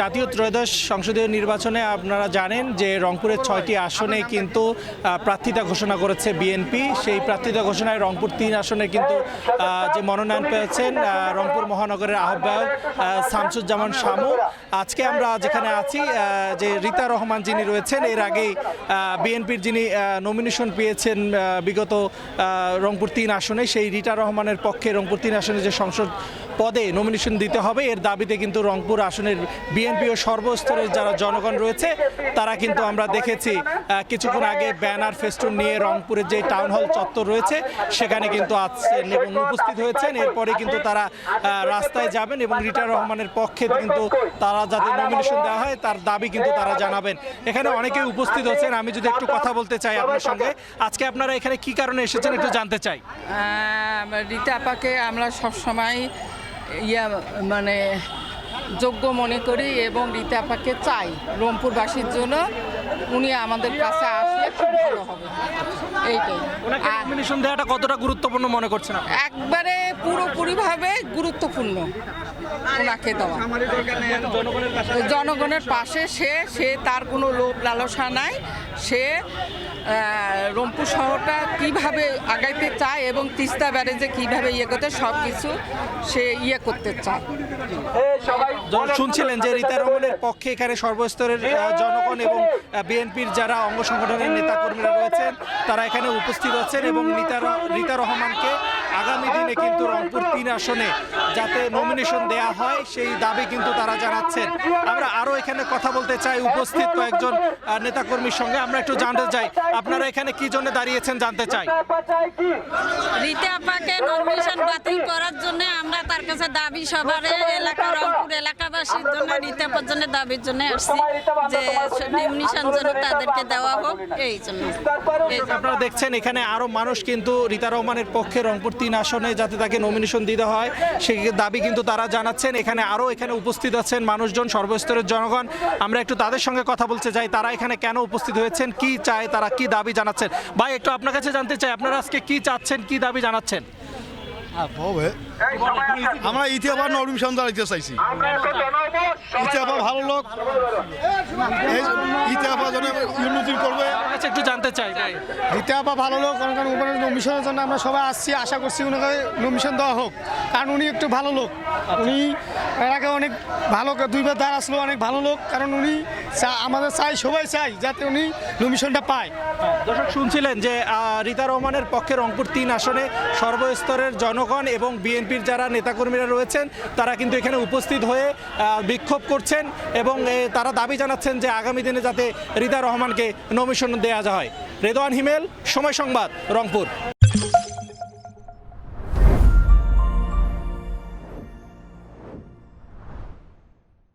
জাতীয় ত্রয়োদশ সংসদীয় নির্বাচনে আপনারা জানেন যে রংপুরের ছয়টি আসনে কিন্তু প্রার্থিতা ঘোষণা করেছে বিএনপি। সেই প্রার্থিতা ঘোষণায় রংপুর তিন আসনে কিন্তু যে মনোনয়ন পেয়েছেন রংপুর মহানগরের আহ্বায়ক শামসুজ্জামান শামু। আজকে আমরা যেখানে আছি যে রীতা রহমান যিনি রয়েছেন, এর আগেই বিএনপির যিনি নমিনেশন পেয়েছেন বিগত রংপুর তিন আসনে, সেই রীতা রহমানের পক্ষে রংপুর তিন আসনে যে সংসদ পদে নমিনেশন দিতে হবে, এর দাবিতে কিন্তু রংপুর আসনের বিএনপি ও সর্বস্তরের যারা জনগণ রয়েছে, তারা কিন্তু আমরা দেখেছি কিছুক্ষণ আগে ব্যানার ফেস্টুন নিয়ে রংপুরের যে টাউন হল চত্বর রয়েছে, সেখানে কিন্তু আছেন এবং উপস্থিত হয়েছেন। এরপরে কিন্তু তারা রাস্তায় যাবেন এবং রিটা রহমানের পক্ষে কিন্তু তারা যাতে নমিনেশন দেওয়া হয়, তার দাবি কিন্তু তারা জানাবেন। এখানে অনেকেই উপস্থিত হচ্ছেন, আমি যদি একটু কথা বলতে চাই আপনার সঙ্গে। আজকে আপনারা এখানে কি কারণে এসেছেন একটু জানতে চাই। রীতা আপাকে আমরা সবসময় ইয়া মানে যোগ্য মনে করি এবং রীতা আপাকে চাই রংপুরবাসীর জন্য। উনি আমাদের কাছে আসলে খুব ভালো হবে। এইটাই। নমিনেশন দেওয়াটা কতটা গুরুত্বপূর্ণ মনে করছেন একবারে পুরোপুরিভাবে গুরুত্বপূর্ণ। ওনাকে দেওয়া। জনগণের পাশে, সে সে তার কোনো লোভ লালসা নাই। সে রংপুর শহরটা কীভাবে আগাইতে চায় এবং তিস্তা ব্যারেজে কীভাবে ইয়ে করতে সব কিছু সে ইয়ে করতে চায়। শুনছিলেন যে রীতা রহমানের পক্ষে এখানে সর্বস্তরের জনগণ এবং বিএনপির যারা অঙ্গ সংগঠনের নেতাকর্মীরা রয়েছেন, তারা এখানে উপস্থিত আছেন এবং রীতা রহমানকে আগামী দিনে কিন্তু রংপুর তিন আসনে যাতে নমিনেশন দেয়া হয়, সেই দাবি কিন্তু তারা জানাচ্ছেন। আমরা আরও এখানে কথা বলতে চাই, উপস্থিত কয়েকজন নেতাকর্মীর সঙ্গে। আমরা একটু জানতে চাই, আপনারা এখানে কি জন্য দাঁড়িয়েছেন জানতে চাই? রীতা আপাকে নমিনেশন বাতিল করার জন্য আমরা তার কাছে দাবি সবার এলাকা রংপুর এলাকাবাসীর জন্য রীতা আপার জন্য দাবির জন্য আসছি যে নমিনেশন যেন তাদেরকে দেওয়া হোক এই জন্য। আপনারা দেখছেন এখানে আরও মানুষ কিন্তু রীতা রহমানের পক্ষে রংপুর তিন আসনে যাতে তাকে নমিনেশন দিতে হয় সেই দাবি কিন্তু তারা জানাচ্ছেন। এখানে আরও এখানে উপস্থিত আছেন মানুষজন সর্বস্তরের জনগণ। আমরা একটু তাদের সঙ্গে কথা বলতে চাই তারা এখানে কেন উপস্থিত হয়েছেন কি চায় তারা কি দাবি জানাচ্ছেন? ভাই একটু আপনার কাছে জানতে চাই আপনারা আজকে কি চাচ্ছেন কি দাবি জানাচ্ছেন? হবে আমরা ইতিহাস নরমিশন দাঁড়াইতে চাইছি। ইতিহাস ভালো লোক। এই ইতিহাস জন্য উন্নতি করবে। আমার একটু জানতে চাই। দ্বিতীয় ভালো লোক কারণ কারণ উপরে নমিশনের জন্য আমরা সবাই আসছি আশা করছি ওনাকে নমিশন দেওয়া হোক। কারণ উনি একটু ভালো লোক। উনি এর আগে অনেক ভালো দুইবার দ্বার আসলো অনেক ভালো লোক। কারণ উনি আমাদের চাই, সবাই চাই, যাতে উনি নমিশনটা পায়। দর্শক, শুনছিলেন যে রীতা রহমানের পক্ষে রংপুর তিন আসনে সর্বস্তরের জনগণ এবং বিএনপির যারা নেতাকর্মীরা রয়েছেন, তারা কিন্তু এখানে উপস্থিত হয়ে বিক্ষোভ করছেন এবং তারা দাবি জানাচ্ছেন যে, আগামী দিনে যাতে রীতা রহমানকে নমিশন দেওয়া হয় রেদওয়ান হিমেল, সময় সংবাদ, রংপুর।